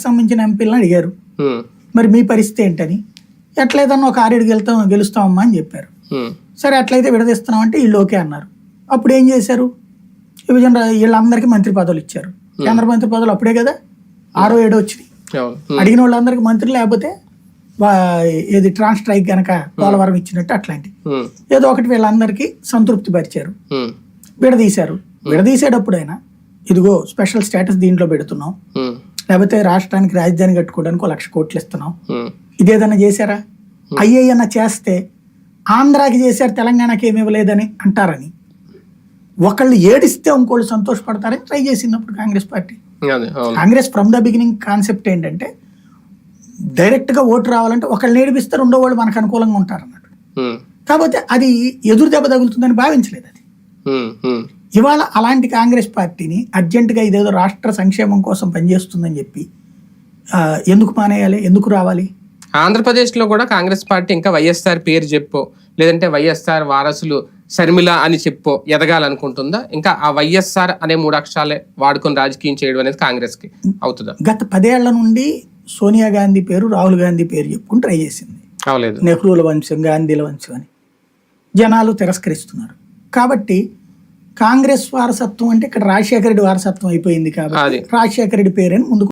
జిల్లాకు సంబంధించిన ఎంపీలను అడిగారు. మరి మీ పరిస్థితి ఏంటని? ఎట్లయితేనో ఒక ఆరేడు గెలుతాం గెలుస్తామమ్మా అని చెప్పారు. సరే అట్లయితే విడదీస్తున్నాం అంటే వీళ్ళు ఓకే అన్నారు. అప్పుడు ఏం చేశారు? విభజన వీళ్ళందరికీ మంత్రి పదవులు ఇచ్చారు. కేంద్ర మంత్రి పదవులు అప్పుడే కదా? ఆరో ఏడో వచ్చినాయి. అడిగిన వాళ్ళందరికీ మంత్రి లేకపోతే ఏది ట్రాన్స్ స్ట్రైక్ గనక పోలవరం ఇచ్చినట్టు అట్లాంటి ఏదో ఒకటి వీళ్ళందరికీ సంతృప్తి పరిచారు. విడదీశారు. విడదీసేటప్పుడైనా ఇదిగో స్పెషల్ స్టేటస్ దీంట్లో పెడుతున్నాం. లేకపోతే రాష్ట్రానికి రాజధాని కట్టుకోవడానికి ఒక లక్ష కోట్లు ఇస్తున్నాం. ఇదేదన్నా చేశారా? అయ్యన్న చేస్తే ఆంధ్రాకి చేశారు తెలంగాణకి ఏమి ఇవ్వలేదని అంటారని. ఒకళ్ళు ఏడిస్తే ఇంకోళ్ళు సంతోషపడతారని ట్రై చేసినప్పుడు Congress party. Congress from the beginning concept ఏంటంటే డైరెక్ట్గా ఓటు రావాలంటే ఒకళ్ళు ఏడిపిస్తే రెండో వాళ్ళు మనకు అనుకూలంగా ఉంటారు అన్నట్టు కాకపోతే అది ఎదురు దెబ్బ తగులుతుందని భావించలేదు అది. ఇవాళ అలాంటి కాంగ్రెస్ పార్టీని అర్జెంటుగా ఇదేదో రాష్ట్ర సంక్షేమం కోసం పనిచేస్తుందని చెప్పి ఎందుకు మానేయాలి? ఎందుకు రావాలి? ఆంధ్రప్రదేశ్లో కూడా కాంగ్రెస్ పార్టీ ఇంకా వైఎస్ఆర్ పేరు చెప్పో లేదంటే వైఎస్ఆర్ వారసులు షర్మిల అని చెప్పో ఎదగాలనుకుంటుందా? ఇంకా ఆ వైఎస్ఆర్ అనే మూడు అక్షరాలే వాడుకొని రాజకీయం చేయడం అనేది కాంగ్రెస్కి అవుతుందా? గత పదేళ్ళ నుండి సోనియా గాంధీ పేరు రాహుల్ గాంధీ పేరు చెప్పుకుని ట్రై చేసింది. అవలేదు. నెహ్రూల వంశం గాంధీల వంశం అని. జనాలు తిరస్కరిస్తున్నారు. కాబట్టి కాంగ్రెస్ వారసత్వం అంటే ఇక్కడ రాజశేఖర రెడ్డి వారసత్వం అయిపోయింది కాబట్టి. రాజశేఖర రెడ్డి పేరుని ముందుకు